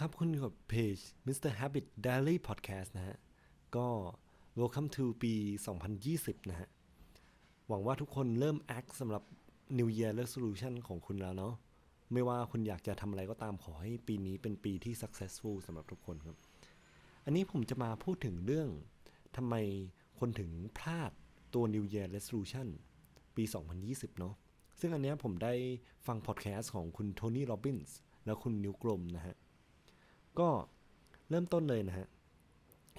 ครับ คุณอยู่กับเพจ Mr. Habit Daily Podcast นะฮะ ก็ Welcome to ปี 2020 นะฮะ หวังว่าทุกคนเริ่ม act สำหรับ New Year Resolution ของคุณแล้วเนาะ ไม่ว่าคุณอยากจะทำอะไรก็ตามขอให้ปีนี้เป็นปีที่ successful สำหรับทุกคนครับ อันนี้ผมจะมาพูดถึงเรื่องทำไมคนถึงพลาดตัว New Year Resolution ปี 2020 เนาะ ซึ่งอันเนี้ยผมได้ฟังพอดแคสต์ของคุณโทนี่โรบินส์และคุณนิวกลมนะฮะ ก็เริ่มต้นเลยนะฮะ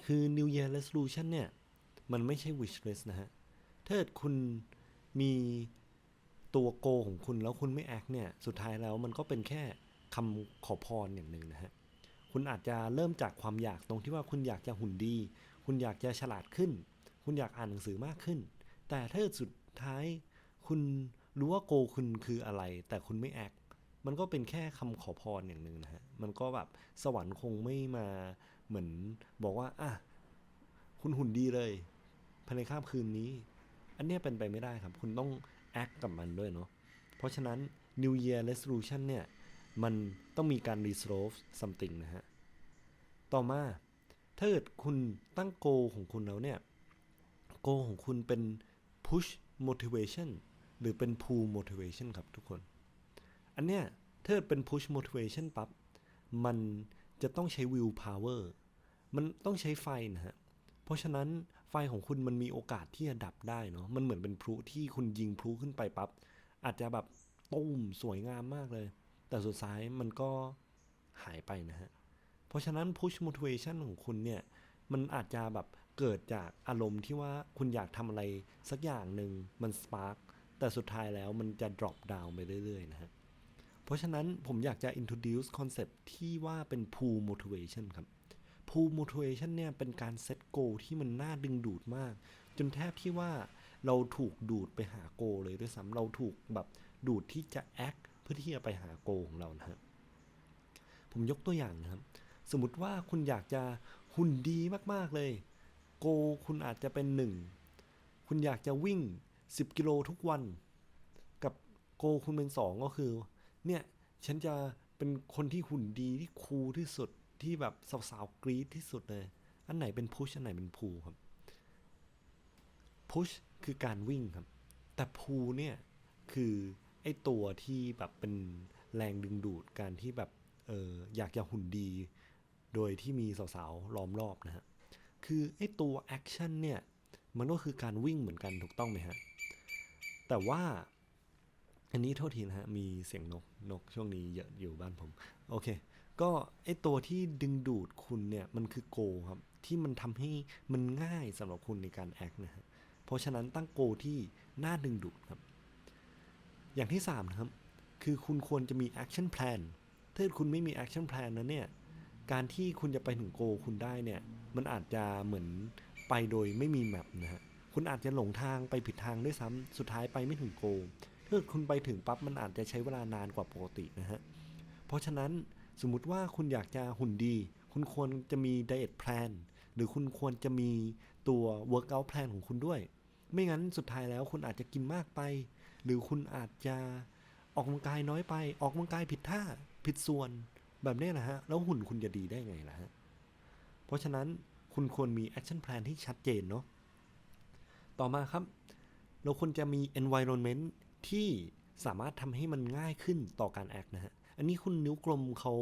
คือ New Year Resolution เนี่ย มันไม่ใช่ wish list นะฮะ ถ้าเกิดคุณมีตัวโกของคุณแล้วคุณไม่แอคเนี่ย สุดท้ายแล้วมันก็เป็นแค่คำขอพรอย่างหนึ่งนะฮะ คุณอาจจะเริ่มจากความอยากตรงที่ว่าคุณอยากจะหุ่นดี คุณอยากจะฉลาดขึ้น คุณอยากอ่านหนังสือมากขึ้น แต่ถ้าสุดท้ายคุณรู้ว่าโกคุณคืออะไร แต่คุณไม่แอค มันก็เป็นแค่คำขอพรอย่างหนึ่งนะฮะ มันก็แบบสวรรค์คงไม่มาเหมือนบอกว่า อะ คุณหุ่นดีเลยภายในข้ามคืนนี้ อันเนี้ยเป็นไปไม่ได้ครับ คุณต้องแอคกับมันด้วยเนาะ เพราะฉะนั้น New Year Resolution เนี่ย มันต้องมีการ resolve something นะฮะ ต่อมา ถ้าเกิดคุณตั้งโกของคุณแล้วเนี่ย โกของคุณเป็น push motivation หรือเป็น pull motivation ครับทุกคน อันเนี้ยถ้าเป็น push motivation ปั๊บมันจะต้องใช้ will power มันต้องใช้ไฟนะฮะ เพราะฉะนั้นไฟของคุณมันมีโอกาสที่จะดับได้เนาะ มันเหมือนเป็นพลุที่คุณยิงพลุขึ้นไปปั๊บอาจจะแบบตุ้มสวยงามมากเลย แต่สุดท้ายมันก็หายไปนะฮะ เพราะฉะนั้น push motivation ของคุณเนี่ย มันอาจจะแบบเกิดจากอารมณ์ที่ว่าคุณอยากทำอะไรสักอย่างหนึ่งมัน spark แต่สุดท้ายแล้วมันจะ drop down ไปเรื่อยๆนะฮะ เพราะฉะนั้นผมอยากจะ introduce concept ที่ว่าเป็น pull motivation ครับ pull motivation เนี่ยเป็นการ set goal ที่มันน่าดึงดูดมาก จนแทบที่ว่าเราถูกดูดไปหา goal เลยด้วยซ้ำเราถูกแบบดูดที่จะ act เพื่อที่จะไปหา goal ของเรานะฮะผมยกตัวอย่างนะครับ สมมติว่าคุณอยากจะหุ่นดีมาก ๆ เลย โกคุณอาจจะเป็นหนึ่ง คุณอยากจะวิ่ง 10 กิโลทุกวัน กับโกคุณเป็นสองก็คือ เนี่ยฉันจะเป็นคนที่หุ่นดีที่คูลที่สุดที่แบบสาวๆกรี๊ดที่สุดเลย อันไหนเป็นพุชอันไหนเป็นพูครับพุชคือการวิ่งครับ แต่พูเนี่ยคือไอตัวที่แบบเป็นแรงดึงดูดการที่แบบเอออยากจะหุ่นดี โดยที่มีสาวๆล้อมรอบนะฮะคือไอตัวแอคชั่นเนี่ยมันก็คือการวิ่งเหมือนกันถูกต้องไหมฮะแต่ว่า อันนี้โทษทีนะฮะ มีเสียงนกนกช่วงนี้เยอะอยู่บ้านผม โอเค ก็ไอตัวที่ดึงดูดคุณเนี่ยมันคือโกครับ ที่มันทำให้มันง่ายสำหรับคุณในการแอคนะฮะเพราะฉะนั้นตั้งโกที่น่าดึงดูดครับ อย่างที่3นะครับ คือคุณควรจะมี action plan ถ้าคุณไม่มี action plan นั้นเนี่ย การที่คุณจะไปถึงโกคุณได้เนี่ย มันอาจจะเหมือนไปโดยไม่มีแมปนะฮะ คุณอาจจะหลงทางไปผิดทางด้วยซ้ำสุดท้ายไปไม่ถึงโก ถ้าคุณไปถึงปั๊บมันอาจจะใช้เวลานานกว่าปกตินะฮะ เพราะฉะนั้นสมมติว่าคุณอยากจะหุ่นดี คุณควรจะมี diet plan หรือคุณควรจะมีตัว workout plan ของคุณด้วย ไม่งั้นสุดท้ายแล้วคุณอาจจะกินมากไป หรือคุณอาจจะออกกำลังกายน้อยไป ออกกำลังกายผิดท่าผิดส่วนแบบนี้นะฮะ แล้วหุ่นคุณจะดีได้ไงล่ะฮะ เพราะฉะนั้นคุณควรมี action plan ที่ชัดเจนเนาะ ต่อมาครับ เราควรจะมี environment ที่สามารถทำให้มันง่ายขึ้นต่อการ act นะฮะ อันนี้คุณนิ้วกลมเขา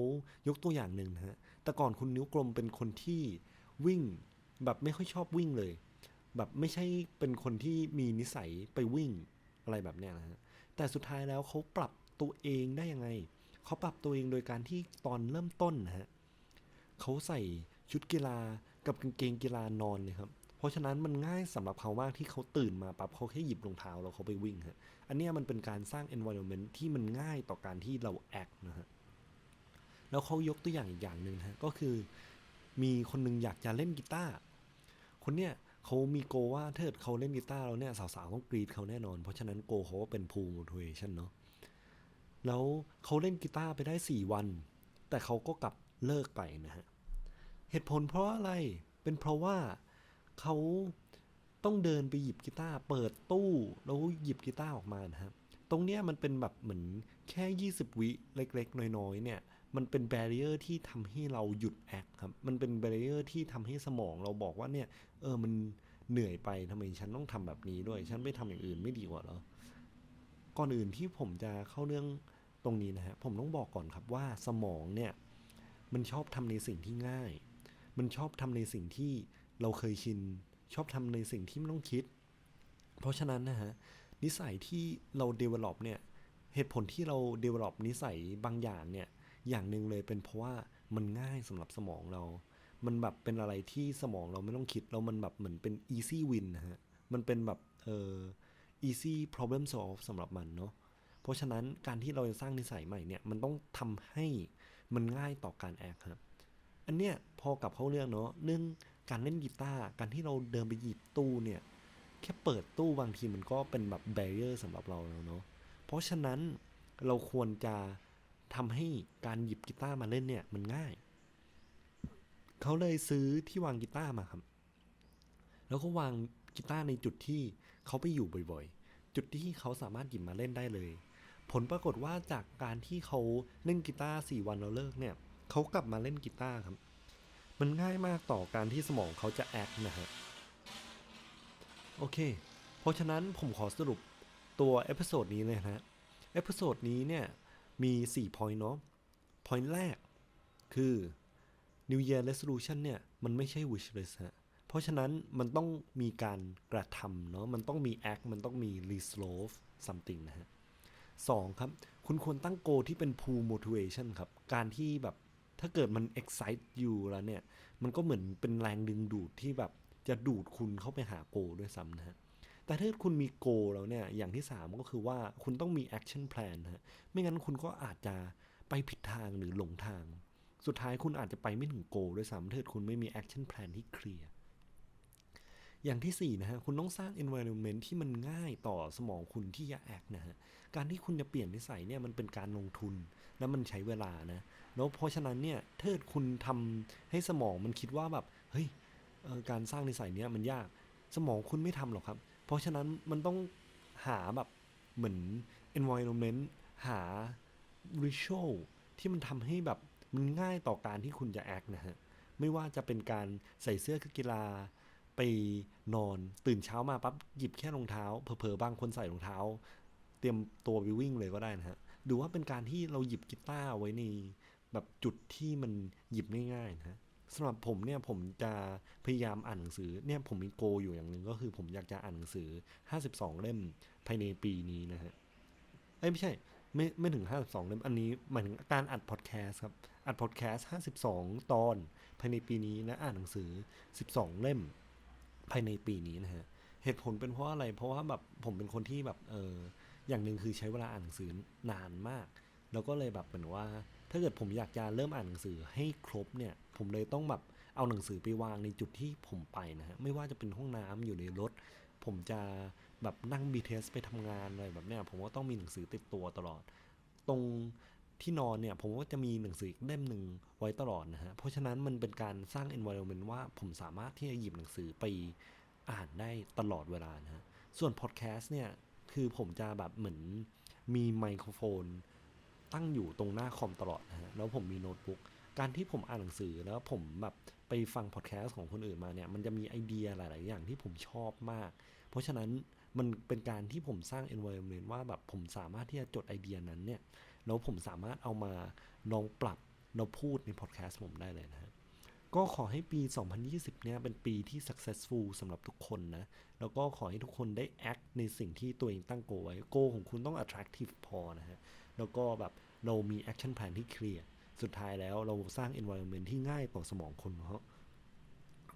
ยกตัวอย่างหนึ่งนะฮะ แต่ก่อนคุณนิ้วกลมเป็นคนที่วิ่งแบบไม่ค่อยชอบวิ่งเลย แบบไม่ใช่เป็นคนที่มีนิสัยไปวิ่งอะไรแบบเนี้ยนะฮะ แต่สุดท้ายแล้วเขาปรับตัวเองได้ยังไง เขาปรับตัวเองโดยการที่ตอนเริ่มต้นนะฮะเขาใส่ชุดกีฬากับกางเกงกีฬานอนเลยครับ ราะฉะนั้นมันง่ายสำหรับเขามากที่เขาตื่นมาปั๊บเขาแค่หยิบรองเท้าแล้วเขาไปวิ่งฮะอันเนี้ยมันเป็นการสร้าง environment ที่มันง่ายต่อการที่เรา act นะฮะแล้วเขายกตัวอย่างอีกอย่างหนึ่งนะฮะก็คือ มีคนหนึงอยากจะเล่นกีตาร์คนเนี้ยเขามีโกว่าถ้าเกิดเขาเล่นกีตาร์แล้วเนี่ยสาวๆต้องกรีดเขาแน่นอน เพราะฉะนั้นโกเขาก็เป็น pull motivation เนาะแล้วเขาเล่นกีตาร์ไปได้ 4 วัน แต่เขาก็กลับเลิกไปนะฮะ เหตุผลเพราะอะไรเป็นเพราะว่า เขาต้องเดินไปหยิบกีตาร์เปิดตู้แล้วหยิบกีตาร์ออกมานะฮะตรงเนี้ยมันเป็นแบบเหมือนแค่ 20 วิเล็กๆ น้อยๆเนี่ย มันเป็นแบเรียร์ที่ทำให้เราหยุดแอคครับ มันเป็นแบเรียร์ที่ทำให้สมองเราบอกว่าเนี่ยเออมันเหนื่อยไปทำไมฉันต้องทำแบบนี้ด้วย ฉันไม่ทำอย่างอื่นไม่ดีกว่าเหรอ ก่อนอื่นที่ผมจะเข้าเรื่องตรงนี้นะฮะผมต้องบอกก่อนครับว่าสมองเนี่ยมันชอบทำในสิ่งที่ง่าย มันชอบทำในสิ่งที่ เราเคยชินชอบทำในสิ่งที่ไม่ต้องคิด เพราะฉะนั้นนะฮะนิสัยที่เรา develop เนี่ยเหตุผลที่เรา develop นิสัยบางอย่างเนี่ยอย่างหนึ่งเลยเป็นเพราะว่ามันง่ายสำหรับสมองเรา มันแบบเป็นอะไรที่สมองเราไม่ต้องคิดแล้วมันแบบเหมือนเป็น easy win นะฮะมันเป็นแบบเอ่อ easy problem solve สำหรับมันเนาะเพราะฉะนั้นการที่เราจะสร้างนิสัยใหม่เนี่ยมันต้องทำให้มันง่ายต่อการแอคครับอันเนี้ยพอกลับเข้าเรื่องเนาะเรื่อง การเล่นกีตาร์การที่เราเดินไปหยิบตู้เนี่ย แค่เปิดตู้บางทีมันก็เป็นแบบแบเรียร์สำหรับเราแล้วเนาะเพราะฉะนั้นเราควรจะทำให้การหยิบกีตาร์มาเล่นเนี่ยมันง่าย เขาเลยซื้อที่วางกีตาร์มาครับ แล้วก็วางกีตาร์ในจุดที่เขาไปอยู่บ่อยๆ จุดที่เขาสามารถหยิบมาเล่นได้เลย ผลปรากฏว่าจากการที่เขาเล่นกีตาร์สี่วันแล้วเลิกเนี่ย เขากลับมาเล่นกีตาร์ครับ มันง่ายมากต่อการที่สมองเขาจะแอคนะฮะ โอเค เพราะฉะนั้นผมขอสรุปตัวเอพิโซดนี้เลยนะฮะเอพิโซดนี้เนี่ยมี 4 point เนาะ point แรกคือ New Year Resolution เนี่ย มันไม่ใช่ wish list ฮะ เพราะฉะนั้นมันต้องมีการกระทำเนาะ มันต้องมี act มันต้องมี resolve something นะฮะสองครับ คุณควรตั้งโกที่เป็น pull motivation ครับ การที่แบบ ถ้าเกิดมัน excite you แล้วเนี่ย มันก็เหมือนเป็นแรงดึงดูดที่แบบจะดูดคุณเข้าไปหาโกด้วยซ้ำนะฮะ แต่ถ้าคุณมีโกแล้วเนี่ย อย่างที่ 3 ก็คือว่าคุณต้องมี action plan นะฮะ ไม่งั้นคุณก็อาจจะไปผิดทางหรือหลงทาง สุดท้ายคุณอาจจะไปไม่ถึงโกด้วยซ้ำถ้าเกิดคุณไม่มี action plan ที่เคลียร์ อย่างที่ 4 นะฮะ คุณต้องสร้าง environment ที่มันง่ายต่อสมองคุณที่จะ act นะฮะ การที่คุณจะเปลี่ยนนิสัยเนี่ยมันเป็นการลงทุน และมันใช้เวลานะ แล้วเพราะฉะนั้นเนี่ยเกิดคุณทำให้สมองมันคิดว่าแบบเฮ้ยการสร้างนิสัยเนี้ยมันยากสมองคุณไม่ทำหรอกครับ เพราะฉะนั้นมันต้องหาแบบเหมือน environment หา ritual ที่มันทำให้แบบมันง่ายต่อการที่คุณจะ act นะฮะไม่ว่าจะเป็นการใส่เสื้อกีฬาไปนอนตื่นเช้ามาปั๊บหยิบแค่รองเท้าเผลอๆบางคนใส่รองเท้า เตรียมตัวไปวิ่งเลยก็ได้นะฮะดูว่าเป็นการที่เราหยิบกีตาร์ไว้ใน แบบจุดที่มันหยิบง่ายๆนะสำหรับผมเนี่ยผมจะพยายามอ่านหนังสือเนี่ยผมมีโกอยู่อย่างหนึ่งก็คือผมอยากจะอ่านหนังสือ 52 เล่มภายในปีนี้นะฮะเอ้ยไม่ใช่ไม่ไม่ถึง 52 เล่มอันนี้หมายถึงการอัดพอดแคสต์ครับอัดพอดแคสต์ 52 ตอนภายในปีนี้นะอ่านหนังสือ 12 เล่มภายในปีนี้นะฮะเหตุผลเป็นเพราะอะไร เพราะว่าแบบผมเป็นคนที่แบบเอออย่างหนึ่งคือใช้เวลาอ่านหนังสือนานมาก แล้วก็เลยแบบเหมือนว่า ถ้าเกิดผมอยากจะเริ่มอ่านหนังสือให้ครบเนี่ย ผมเลยต้องแบบเอาหนังสือไปวางในจุดที่ผมไปนะฮะ ไม่ว่าจะเป็นห้องน้ำอยู่ในรถ ผมจะแบบนั่ง BTS ไปทำงานอะไรแบบเนี้ย ผมก็ต้องมีหนังสือติดตัวตลอด ตรงที่นอนเนี่ย ผมก็จะมีหนังสืออีกเล่มหนึ่งไว้ตลอดนะฮะ เพราะฉะนั้นมันเป็นการสร้าง environment ว่าผมสามารถที่จะหยิบหนังสือไปอ่านได้ตลอดเวลานะฮะ ส่วนพอดแคสต์เนี่ย คือผมจะแบบเหมือนมีไมโครโฟน ตั้งอยู่ตรงหน้าคอมตลอดนะฮะแล้วผมมีโน้ตบุ๊กการที่ผมอ่านหนังสือแล้วผมแบบไปฟังพอดแคสต์ของคนอื่นมาเนี่ยมันจะมีไอเดียหลาย ๆ อย่างที่ผมชอบมาก เพราะฉะนั้นมันเป็นการที่ผมสร้าง environment ว่าแบบผมสามารถที่จะจดไอเดียนั้นเนี่ยแล้วผมสามารถเอามาลองปรับเราพูดในพอดแคสต์ผมได้เลยนะฮะก็ขอให้ปี 2020 เนี่ยเป็นปีที่ successful สำหรับทุกคนนะ แล้วก็ขอให้ทุกคนได้ act ในสิ่งที่ตัวเองตั้งโกไว้ โกของคุณต้อง attractive พอนะฮะ แล้วก็แบบเรามี action plan ที่เคลียร์สุดท้ายแล้วเราสร้าง environment ที่ง่ายต่อสมองคนเนาะ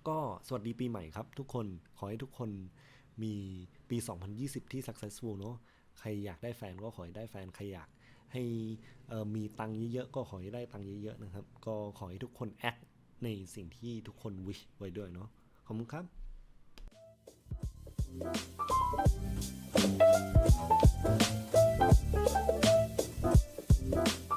ก็สวัสดีปีใหม่ครับทุกคนขอให้ทุกคนมีปี 2020 ที่ successful เนาะใครอยากได้แฟนก็ขอให้ได้แฟน ใครอยากให้มีตังค์เยอะๆ ก็ขอให้ได้ตังค์เยอะๆ นะครับ ก็ขอให้ทุกคน act ในสิ่งที่ทุกคน wish ไว้ด้วยเนาะขอบคุณครับ Bye.